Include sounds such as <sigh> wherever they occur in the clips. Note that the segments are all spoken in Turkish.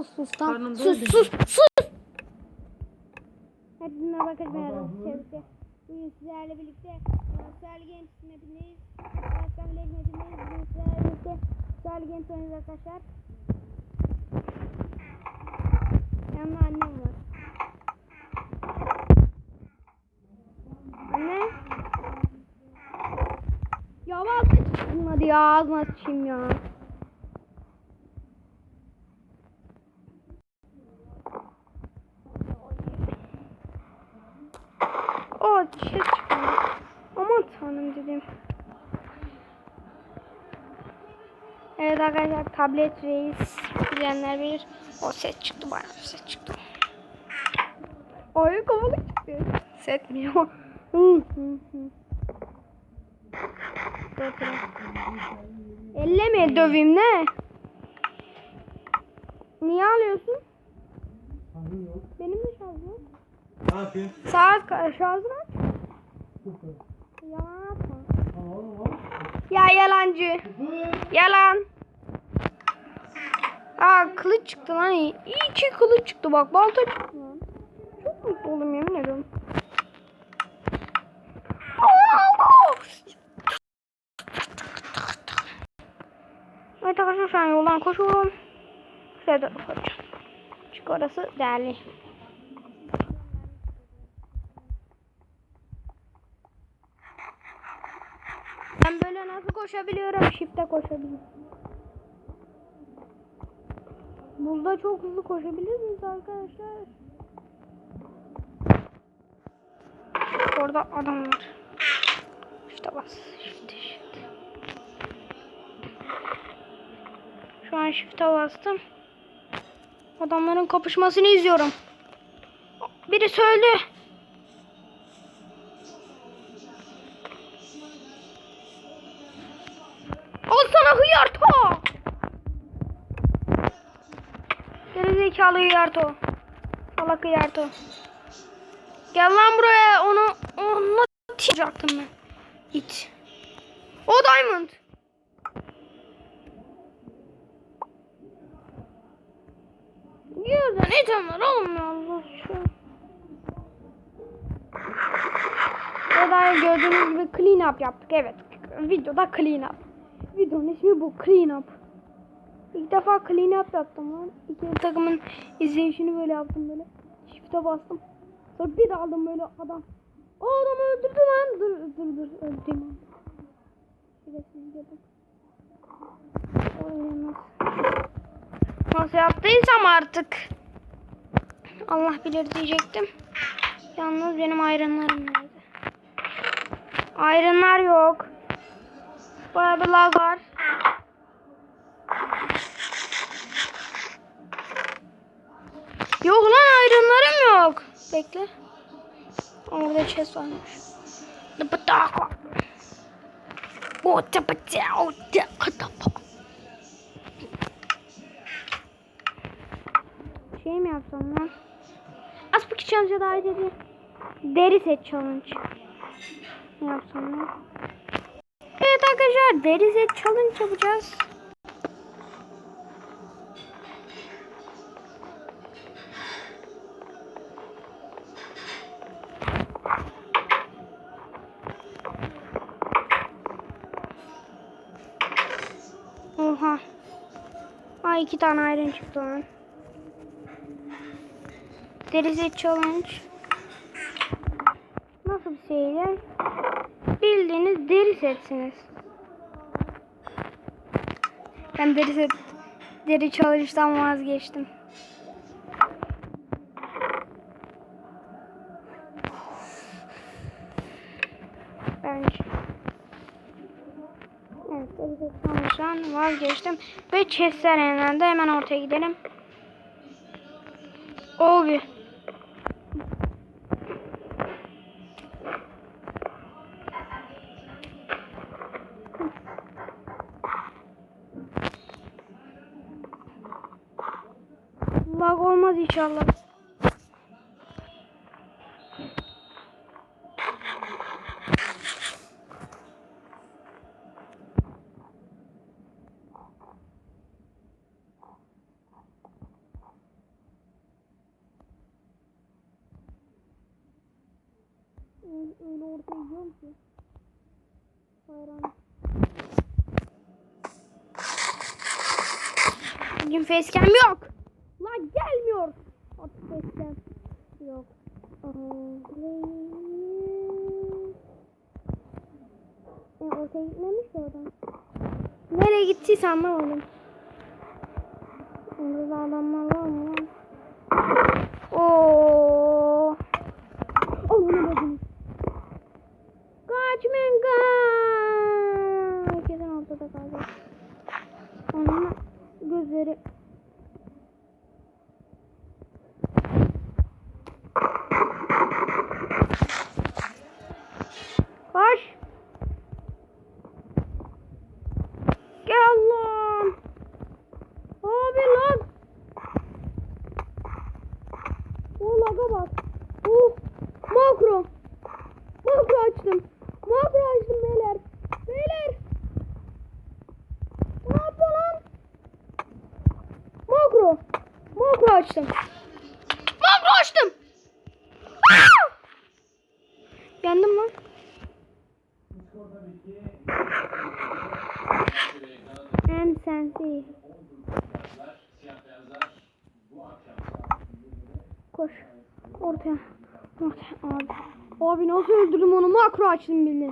sus sus tamam. Sus doydu. sus sus. Hepinize. Çevresi. Bugün sizlerle birlikte Sel Games mapindeyiz. Başkan Leg mapindeyiz. Bugün sizlerle birlikte Sel Games oynuyoruz arkadaşlar. Yanımda annem var. Anne. Ya vazgeç. Hadi ya ağzına sıçayım ya. O ses çıkıyor. Aman tanrım dedim. Evet arkadaşlar tablet reis diyenler bilir. O ses çıktı bayağı bir ses çıktı. Ay kafalı çıktı. Set mi o? Elle mi döveyim ne? Niye alıyorsun? Benim de şarjım yok. Ne yapayım? Saat şarjım aç. Yalan atma. Tamam oğlum. Ya yalancı. Yalan. Aa kılıç çıktı lan. İyi İyi ki kılıç çıktı bak. Balta çıktı. Çok mutlu oldum yemin ediyorum. Evet arkadaşlar yoldan koşuyorum. Şuraya koşacağım. Çünkü orası değerli. Ben böyle nasıl koşabiliyorum? Shift'e koşabiliyorum. Burada çok hızlı koşabilir miyiz arkadaşlar? Orada adam var. Shift'e bas. Shift, shift. Şu an shift'e bastım. Adamların kapışmasını izliyorum. Biri öldü. Gerizekalı hıyarto. Salak hıyarto. Gel lan buraya onu onunla tiracaktım ben. İt. O diamond. Yerden itemler şu. Burada gördüğünüz gibi clean up yaptık evet. Videoda clean up. Videonun ismi bu clean up. İlk defa clean up yaptım lan. İkinci takımın izleyişini böyle yaptım böyle. Shift'e bastım. Sonra bir daldım böyle adam. O adamı öldürdü lan. Dur dur dur lan. Şerefsiz dedim. Oy, nasıl? Yaptıysam artık. Allah bilir diyecektim. Yalnız benim ayrınlarım nerede? Ayrınlar yok. Bayağı bir lag var. Yok lan ayrınlarım yok. Bekle. Orada chest varmış. Dıpıdak var. O tıpıtı o tıpıtı. Şey mi yapsam lan? Aspiki challenge'a davet edeyim. Deri set challenge. Ne yapsam lan? Evet arkadaşlar deri set challenge yapacağız. İki tane ayrın çıktı lan. Set challenge. Nasıl bir şeyler? Bildiğiniz deri setsiniz. Ben deri set deri challenge'dan vazgeçtim. Bence. Evet, deri challenge'dan vazgeçtim. Ve chestler herhalde hemen ortaya gidelim. Ogi. Lag olmaz inşallah. Ben öyle yiyorum ki. Hayran. Bugün facecam yok. Lan gelmiyor. Artık facecam yok. E, ortaya gitmemiş ki oradan. Nereye gittiyse anlamadım. Orada da adamlar var mı lan? Oo. Onu bakın. Kaçmayın kaç. Herkesin ortada kaldı. Onun gözleri Koş. Gel lan. Abi lan. O laga bak. Oh. Makro. Makro açtım. Makro açtım beyler. Beyler. Ne yapıyor lan? Makro. Makro açtım. Makro açtım. Aa! Yandım lan. En sensi. Koş. Ortaya. Ortaya abi. Abi nasıl öldürdüm onu? Makro açtım bile.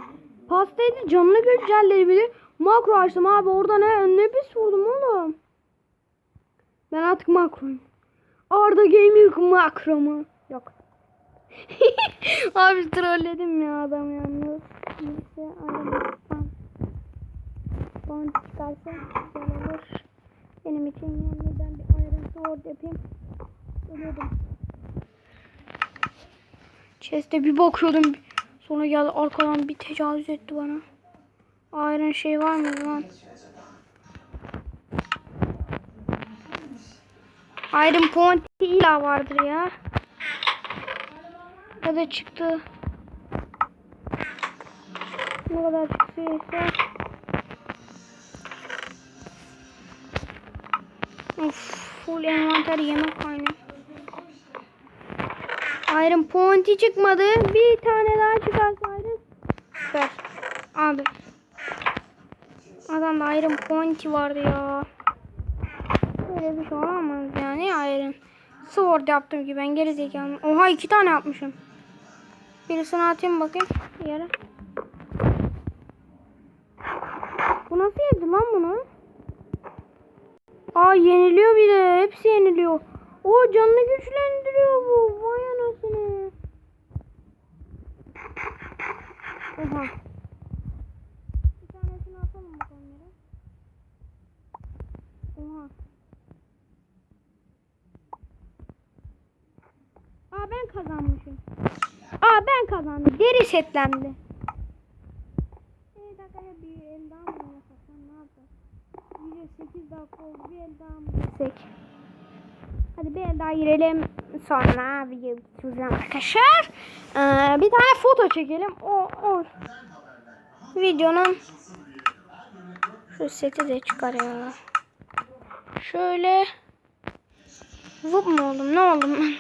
Pastaydı canını güncelledi bile. Makro açtım abi. Orada ne, ne pis vurdum oğlum. Ben artık makroyum. Arda Gaming makro mu? Yok. <laughs> abi trolledim ya adam yalnız. Neyse ayrılmasam. Bana çıkarsa güzel olur. Benim için yani ben bir ayrıntı orada yapayım. Ölüyordum. Chest'e bir bakıyordum. Sonra geldi arkadan bir tecavüz etti bana. Iron şey var mı lan? Iron Point illa vardır ya. Ya da çıktı. Ne kadar çıktıysa. Of, full envanter yemek kaynıyor. Iron Point'i çıkmadı. Bir tane daha çıkarsa Iron. Süper. Abi. Adamda Iron Point'i vardı ya. Böyle bir şey olamaz yani Iron. Sword yaptım ki ben geri zekalı. Oha iki tane yapmışım. Birisini atayım bakayım yere. Bu nasıl yedi lan bunu? Aa yeniliyor bir de. Hepsi yeniliyor. O canını güçlendiriyor bu. Vay anasını. Oha. Bir tanesini atalım bakalım yere. Oha. Aa ben kazanmışım. Aa ben kazandım. Deri setlendi. Bir el daha mı oynasak lan ne yapacağız? Video 8 dakika oldu bir el daha mı girsek? Hadi bir el daha girelim. Sonra video bitireceğim arkadaşlar. Ee, bir tane foto çekelim. O, o. Videonun şu seti de çıkarıyor. Şöyle Vup mu oldum? Ne oldum ben?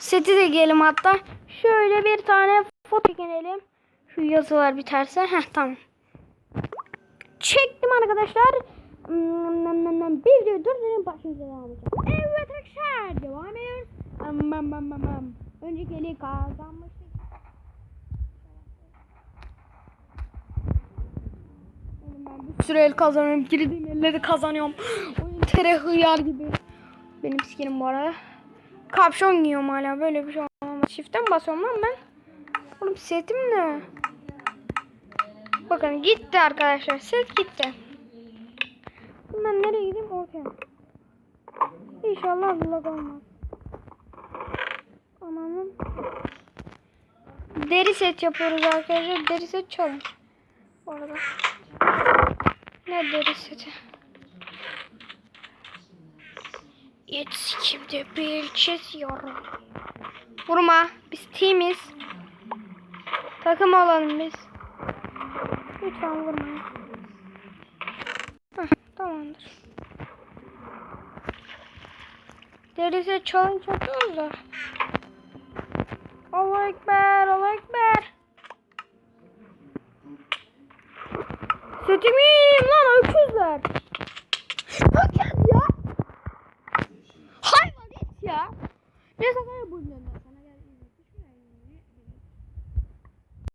Seti de giyelim hatta. Şöyle bir tane foto çekelim. Şu yazılar biterse. Heh tamam. Çektim arkadaşlar. Hmm. Bir video durdurun başımıza devam edeceğiz. Evet arkadaşlar devam ediyoruz. Am, bam, bam, bam, bam. Önceki eli kazanmıştık. Bir sürü el kazanıyorum. Girdiğim elleri kazanıyorum. Oyun tere hıyar gibi. Benim skinim bu arada. Kapşon giyiyorum hala. Böyle bir şey olmaz. Shift'e basıyorum lan ben? Oğlum setim ne? Bakın gitti arkadaşlar. Set gitti. Ben nereye gideyim? Ortaya. İnşallah vlog olmaz. Ananın. Deri set yapıyoruz arkadaşlar. Deri set çalın. Bu arada. Ne deri seti? It's kimde bir yorum. Vurma. Biz teamiz. Takım olalım biz. Lütfen vurmayın. Heh, tamamdır. Derisi challenge yapıyoruz da. Allah ekber, Allah ekber. Kötü müyüm lan öküzler?